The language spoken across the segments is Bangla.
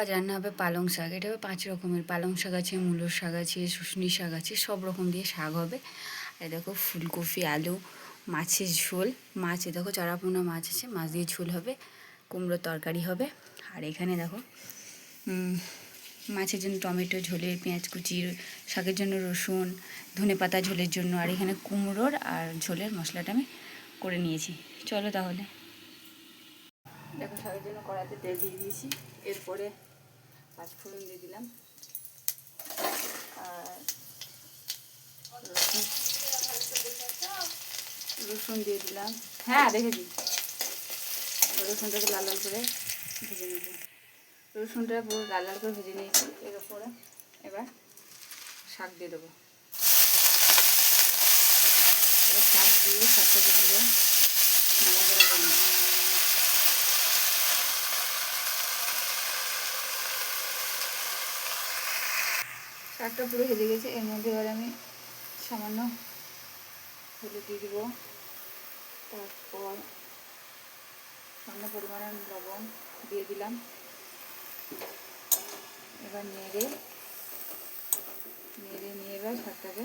আজ রান্না হবে, পালং শাক, এটা হবে পাঁচ রকমের। পালং শাক আছে, মূলো শাক আছে, শুশনি শাক আছে, সব রকম দিয়ে শাক হবে। আর দেখো ফুলকপি, আলু, মাছের ঝোল। মাছ দেখো চারাপোনা মাছ আছে, মাছ দিয়ে ঝোল হবে, কুমড়োর তরকারি হবে। আর এখানে দেখো মাছের জন্য টমেটো, ঝোলের পেঁয়াজ কুচি, শাকের জন্য রসুন, ধনে পাতা ঝোলের জন্য। আর এখানে কুমড়োর আর ঝোলের মশলাটা আমি করে নিয়েছি। চলো তাহলে। দেখো শাকের জন্য কড়াতে তেল দিয়ে দিয়েছি। এরপরে পাঁচফোড়ন দিয়ে দিলাম। আর রসুন। দিয়ে দিলাম। হ্যাঁ দেখেছি। রসুনটাকে লাল লাল করে ভেজে নেব রসুনটা পুরো লাল লাল করে ভেজে নিয়েছি। এর উপরে এবার শাক দিয়ে দেবো। শাক দিয়ে শাকটাকে পুরো নাড়াচাড়া করে শাকটা পুরো হেলে গেছে, এর মধ্যে এবার আমি সামান্য হলুদ দিয়ে দেবো। তারপর সামান্য পরিমাণে লবণ দিয়ে দিলাম। এবার নেড়ে নেড়ে নিয়ে এবার শাকটাকে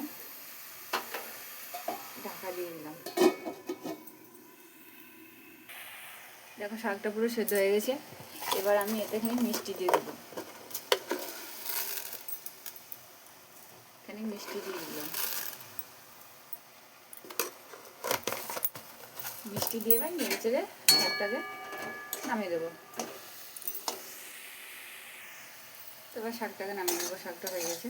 ঢাকা দিয়ে দিলাম। দেখো শাকটা পুরো সেদ্ধ হয়ে গেছে। এবার আমি এতেখানে মিষ্টি দিয়ে দেবো এখানে মিষ্টি দিয়ে দিলাম মিষ্টি দিয়ে এবার নেড়ে চেড়ে শাকটাকে নামিয়ে দেবো এবার শাকটাকে নামিয়ে দেবো শাকটা হয়ে গেছে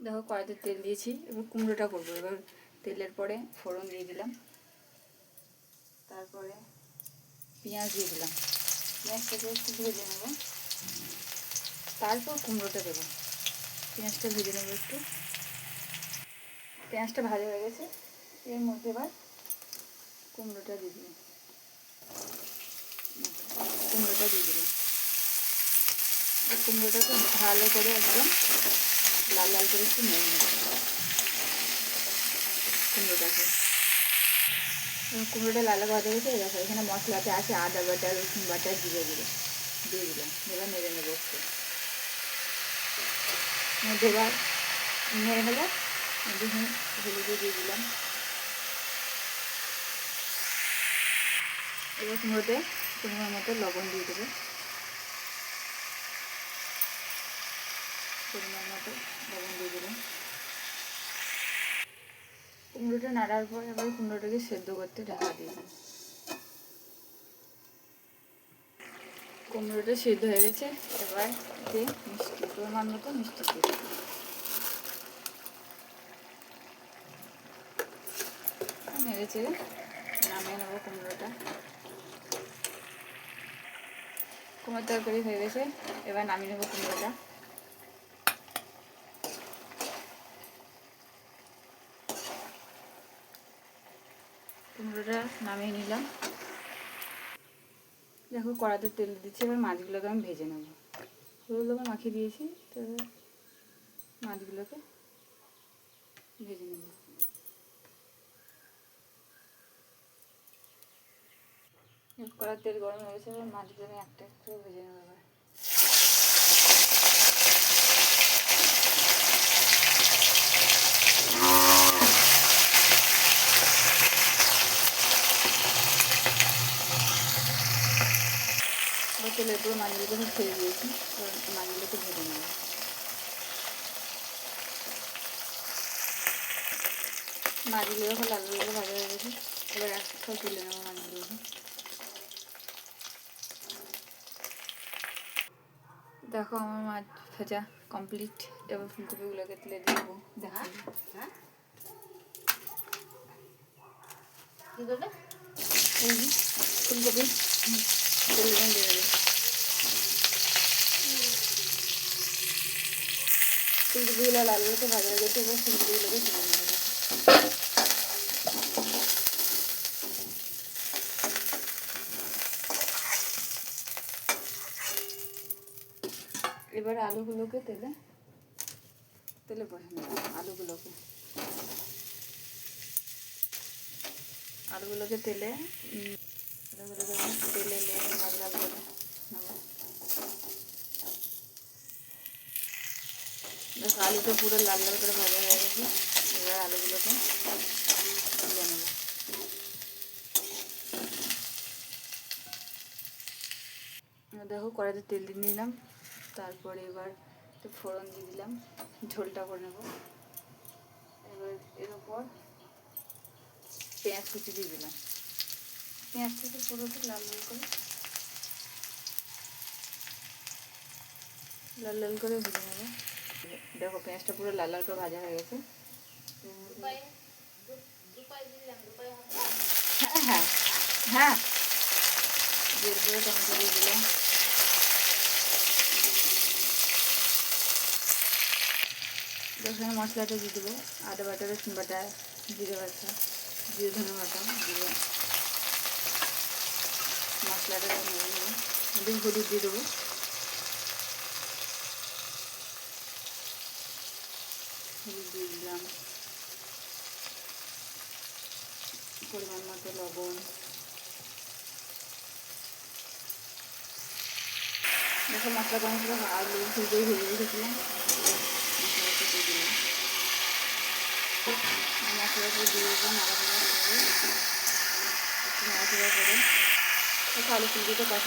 দেখো কড়াইতে তেল দিয়েছি এবার কুমড়োটা করব এবার তেলের পরে ফোড়ন দিয়ে দিলাম। তারপরে পেঁয়াজ দিয়ে দিলাম। পেঁয়াজটাকে একটু ভেজে নেব। তারপর কুমড়োটা দেবো। পেঁয়াজটা ভেজে নেব একটু। পেঁয়াজটা ভাজা হয়ে গেছে। এর মধ্যে এবার কুমড়োটা দিয়ে দিলাম। কুমড়োটা দিয়ে দিলাম। কুমড়োটাকে ভালো করে একদম লাল লাল করে একটু নেড়ে নেব। কুমড়োটাকে এবার কুমড়োটা লাল ভাজা গেছে দেখো, এখানে মশলাতে আছে আদা বাটা, রসুন বাটা, জিরে গুঁড়ো। দিয়ে দিলাম, এবার নেড়ে নেব একটু। এবার নেড়ে নেব। মধ্যে হলুদও দিয়ে দিলাম। এবার কুমড়োতে পরিমাণ মতো লবণ দিয়ে দেবো। পরিমাণ মতো লবণ দিয়ে দিলাম। কুমড়োটা নাড়ার পর এবার কুমড়োটাকে সেদ্ধ করতে ঢাকা দিয়ে দিই। কুমড়োটা সেদ্ধ হয়ে গেছে, এবার এতে মিষ্টি, পরিমাণ মতো মিষ্টি দিয়ে নেড়ে নামিয়ে নেব কুমড়োটা। কুমড়োর তরকারি হয়ে গেছে, এবার নামিয়ে নেব কুমড়োটা। কুমড়োটা নামিয়ে নিলাম। দেখো কড়াতে তেল দিচ্ছি, এবার মাছগুলোকে আমি ভেজে নেব। হলুদ লবণ মাখিয়ে দিয়েছি, তো মাছগুলোকে ভেজে নেব। কড়ার তেল গরম হয়ে গেছে, এবার মাছগুলো আমি একটা একটা ভেজে নেব এবার। মাছগুলোকে সব ছেড়ে দিয়েছি মাছগুলোকে ভেজে নেব। মাছগুলো যখন লাল লাল ভাজা হয়ে গেছে। এবার সব তুলে নেব মাছগুলোকে দেখো আমার মাছ ভাজা কমপ্লিট এবার ফুলকপিগুলোকে তুলে দিয়ে দেবো। দেখা। হ্যাঁ? কি করবে? এই যে ফুলকপি। তেলে ফুলকপিগুলো লাল লাল ভাজা হয়ে গেছে এবার ফুলকপিগুলোকে তুলে নেবে এবার আলুগুলোকে তেলে তেলে বসে নেব, আলুগুলোকে। আলুগুলোকে তেলে আলুগুলোকে তেলে লাল লাল করে নেব। দেখো, আলুটা পুরো লাল লাল করে ভাজা হয়ে গেছে। এবার আলুগুলোকে তুলে নেব। দেখো, কড়াইতে তেল দিয়ে নিলাম। তারপরে এবার ফোড়ন দিয়ে দিলাম। ঝোলটা করে নেব। এবার এর উপর পেঁয়াজ কুচি দিয়ে দিলাম। পেঁয়াজ কুচি পুরোটা লাল লাল করে লাল লাল করে ভেজে নেব। দেখো পেঁয়াজটা পুরো লাল লাল করে ভাজা হয়ে গেছে। হ্যাঁ হ্যাঁ হ্যাঁ। দিয়ে পুরো টমেটো দিয়ে দিলাম। এখানে মশলাটা দিয়ে দেবো। আদা বাটা রসুন বাটা জিরে বাটা জিরে ধনে বাটা দিয়ে মশলাটা নেব হলুদ দিয়ে দেবো। দিয়ে দিলাম। পরিমাণ মতো লবণ। দেখো মশলা ছিল আলু ফুলকপি ভেজে রেখেছিলাম দিয়ে দিলাম। করে।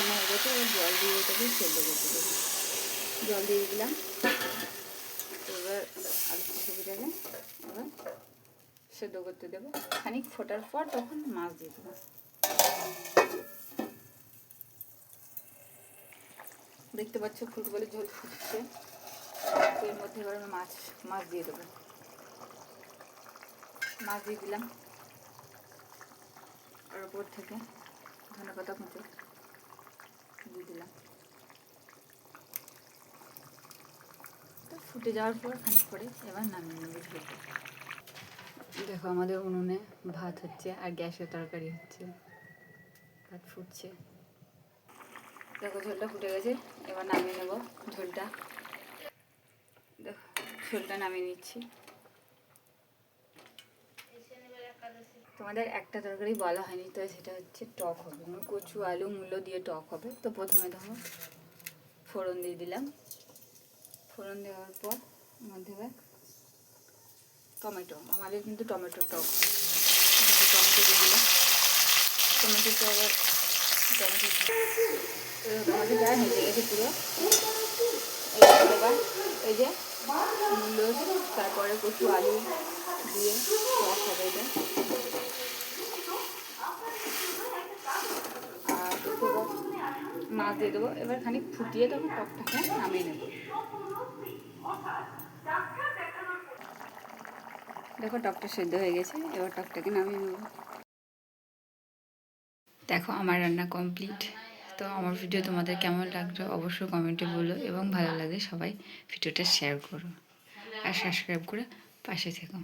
হয়ে গেছে জল দিয়ে এটাকে সেদ্ধ করতে জল দিয়ে দিলাম। এবার আলু ফুলকপিটাকে এবার সেদ্ধ করতে দেবো। খানিক ফোটার পর তখন মাছ দিয়ে দেবো। দেখতে পাচ্ছ ফুটবলের ঝোল ফুটছে। এর মধ্যে এবার আমি মাছ মাছ দিয়ে দেবো। মাছ দিয়ে দিলাম। আর ওপর থেকে ধনে পাতা কুঁচো দিয়ে দিলাম। ফুটে যাওয়ার পর খানিক পরে এবার নামিয়ে নেব ঝোলটা দেখো আমাদের উনুনে ভাত হচ্ছে আর গ্যাসে তরকারি হচ্ছে। ভাত ফুটছে। দেখো ঝোলটা ফুটে গেছে, এবার নামিয়ে নেব ঝোলটা। দেখো, ঝোলটা নামিয়ে নিচ্ছি। তোমাদের একটা তরকারি বলা হয়নি, তো সেটা হচ্ছে টক হবে। মানে কচু, আলু, মূলো দিয়ে টক হবে। তো প্রথমে দেখো ফোড়ন দিয়ে দিলাম। ফোড়ন দেওয়ার পর মধ্যে টমেটো, আমাদের কিন্তু টমেটো টক। টমেটো দিয়ে দিলাম। টমেটোটা আবার টমেটো আমাদের গায়ে হয়ে গেছে এই যে তারপরে কচু, আলু দিয়ে টক হবে এটা আর মাছ দিয়ে দেবো। এবার খানিক ফুটিয়ে তখন টকটাকে নামিয়ে নেব। দেখো টকটা সেদ্ধ হয়ে গেছে, এবার টকটাকে নামিয়ে নেব। দেখো আমার রান্না কমপ্লিট। তো আমার ভিডিও তোমাদের কেমন লাগল অবশ্যই কমেন্টে বলো এবং ভালো লাগে সবাই ভিডিওটা শেয়ার করো। আর সাবস্ক্রাইব করে পাশে থেকো।